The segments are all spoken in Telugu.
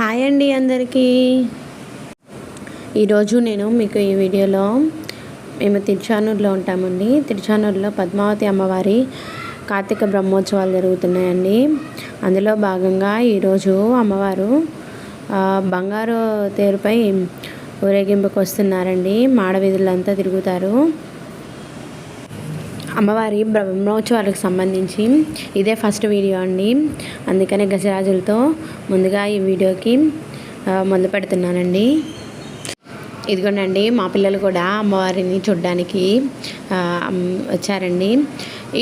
హాయ్ అండి అందరికీ. ఈరోజు నేను మీకు ఈ వీడియోలో మేము తిరుచానూరులో ఉంటామండి. తిరుచానూరులో పద్మావతి అమ్మవారి కార్తీక బ్రహ్మోత్సవాలు జరుగుతున్నాయండి. అందులో భాగంగా ఈరోజు అమ్మవారు బంగారు తేరుపై ఊరేగింపుకు వస్తున్నారండి మాడవీధులంతా తిరుగుతారు. అమ్మవారి బ్రహ్మోత్సవాలకు సంబంధించి ఇదే ఫస్ట్ వీడియో అండి. అందుకనే గజరాజులతో ముందుగా ఈ వీడియోకి మొదలు పెడుతున్నానండి. ఇదిగోండి మా పిల్లలు కూడా అమ్మవారిని చూడ్డానికి వచ్చారండి.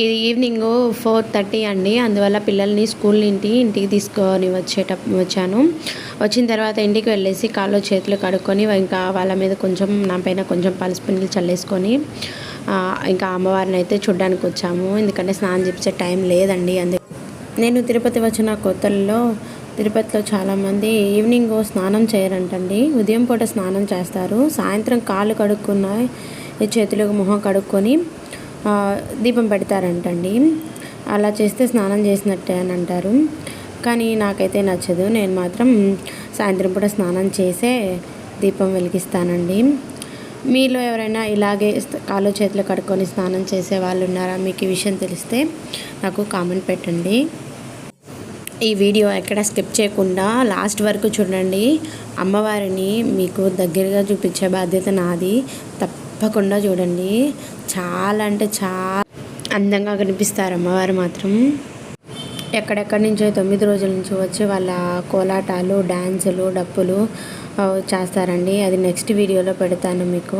ఇది ఈవినింగ్ ఫోర్ థర్టీ అండి. అందువల్ల పిల్లల్ని స్కూల్ నుండి ఇంటికి తీసుకొని వచ్చేట వచ్చాను. వచ్చిన తర్వాత ఇంటికి వెళ్ళేసి కాళ్ళు చేతులు కడుక్కొని ఇంకా వాళ్ళ మీద కొంచెం నా పైన కొంచెం పలుసు పిండిలు చల్లేసుకొని ఇంకా అమ్మవారిని అయితే చూడ్డానికి వచ్చాము. ఎందుకంటే స్నానం చేపించే టైం లేదండి. అందుకే నేను తిరుపతి వచ్చిన కొత్తల్లో తిరుపతిలో చాలామంది ఈవినింగ్ స్నానం చేయరంటండి. ఉదయం పూట స్నానం చేస్తారు. సాయంత్రం కాళ్ళు కడుక్కున్న చేతులకు మొహం కడుక్కొని దీపం పెడతారంటండి. అలా చేస్తే స్నానం చేసినట్టే అని అంటారు. కానీ నాకైతే నచ్చదు. నేను మాత్రం సాయంత్రం పూట స్నానం చేసే దీపం వెలిగిస్తానండి. మీలో ఎవరైనా ఇలాగే కాళ్ళు చేతులు కడుక్కొని స్నానం చేసే వాళ్ళు ఉన్నారా? మీకు ఈ విషయం తెలిస్తే నాకు కామెంట్ పెట్టండి. ఈ వీడియో ఎక్కడ స్కిప్ చేయకుండా లాస్ట్ వరకు చూడండి. అమ్మవారిని మీకు దగ్గరగా చూపించే బాధ్యత నాది. తప్పకుండా చూడండి. చాలా అంటే చాలా అందంగా కనిపిస్తారు అమ్మవారు మాత్రం. ఎక్కడెక్కడి నుంచో తొమ్మిది రోజుల నుంచి వచ్చి వాళ్ళ కోలాటాలు డ్యాన్సులు డప్పులు చేస్తారండి. అది నెక్స్ట్ వీడియోలో పెడతాను మీకు.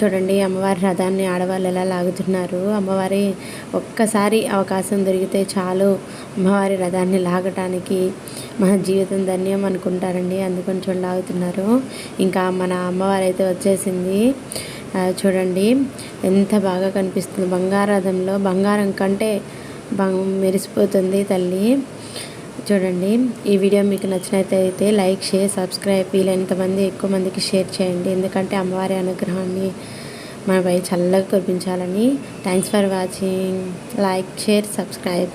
చూడండి అమ్మవారి రథాన్ని ఆడవాళ్ళు ఎలా లాగుతున్నారు. అమ్మవారి ఒక్కసారి అవకాశం దొరికితే చాలు అమ్మవారి రథాన్ని లాగటానికి మన జీవితం ధన్యం అనుకుంటారండి. అందుకని లాగుతున్నారు. ఇంకా మన అమ్మవారు అయితే వచ్చేసింది చూడండి ఎంత బాగా కనిపిస్తుంది. బంగారథంలో బంగారం కంటే మెరిసిపోతుంది తల్లి. చూడండి ఈ వీడియో మీకు నచ్చినట్లయితే లైక్ షేర్ సబ్స్క్రైబ్. వీలైనంతమంది ఎక్కువ మందికి షేర్ చేయండి. ఎందుకంటే అమ్మవారి అనుగ్రహాన్ని మనపై చల్లగా కురిపించాలని. Thanks for watching like share subscribe